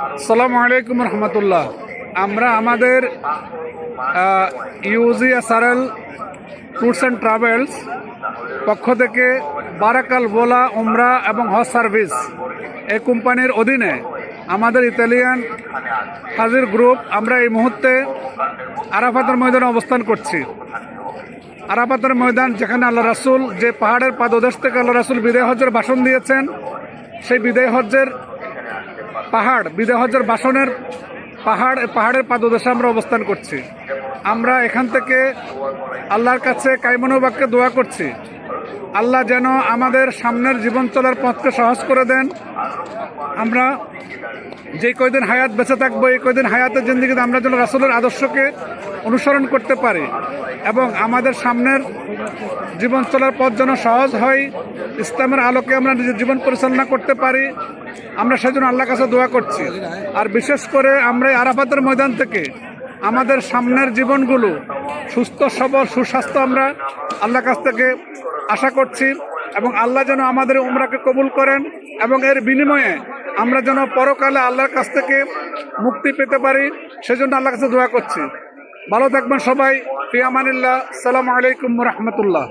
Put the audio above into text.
সালামু আলাইকুম রহমতুল্লাহ। আমরা আমাদের UG SRL tours and travels পক্ষ থেকে বারাকাল বোলা উমরা এবং হজ সার্ভিস এই কোম্পানির অধীনে আমাদের ইতালিয়ান হাজির গ্রুপ আমরা এই মুহূর্তে আরাফাতের ময়দানে অবস্থান করছি। আরাফাতের ময়দান যেখানে আল্লাহ রাসুল যে পাহাড়ের পাদদেশ থেকে আল্লাহ রাসুল বিদায় হজ্জের ভাষণ দিয়েছেন, সেই বিদায় হজ্জের পাহাড় বিদেহজের বাসনের পাহাড়, পাহাড়ের পাদদেশে আমরা অবস্থান করছি। আমরা এখান থেকে আল্লাহর কাছে কাইমনোবাক্যে দোয়া করছি। আল্লাহ যেন আমাদের সামনের জীবন চলার পথকে সহজ করে দেন। আমরা যে কয়দিন হায়াত বেঁচে থাকব, এই কয়দিন হায়াতের জিন্দিগিতে আমরা যেন রাসুলের আদর্শকে অনুসরণ করতে পারি এবং আমাদের সামনের জীবন চলার পথ যেন সহজ হয়, ইসলামের আলোকে আমরা নিজের জীবন পরিচালনা করতে পারি, আমরা সেজন্য আল্লাহর কাছে দোয়া করছি। আর বিশেষ করে আমরা আরাফাতের ময়দান থেকে আমাদের সামনের জীবনগুলো সুস্থ, সবল, সুস্বাস্থ্য আমরা আল্লাহর কাছ থেকে আশা করছি এবং আল্লাহ যেন আমাদের উমরাকে কবুল করেন এবং এর বিনিময়ে আমরা যেন পরকালে আল্লাহর কাছ থেকে মুক্তি পেতে পারি, সেজন্য আল্লাহর কাছে দোয়া করছি। ভালো থাকবেন সবাই। ফিয়ামানিল্লাহ সালাম আলাইকুম রহমতুল্লাহ।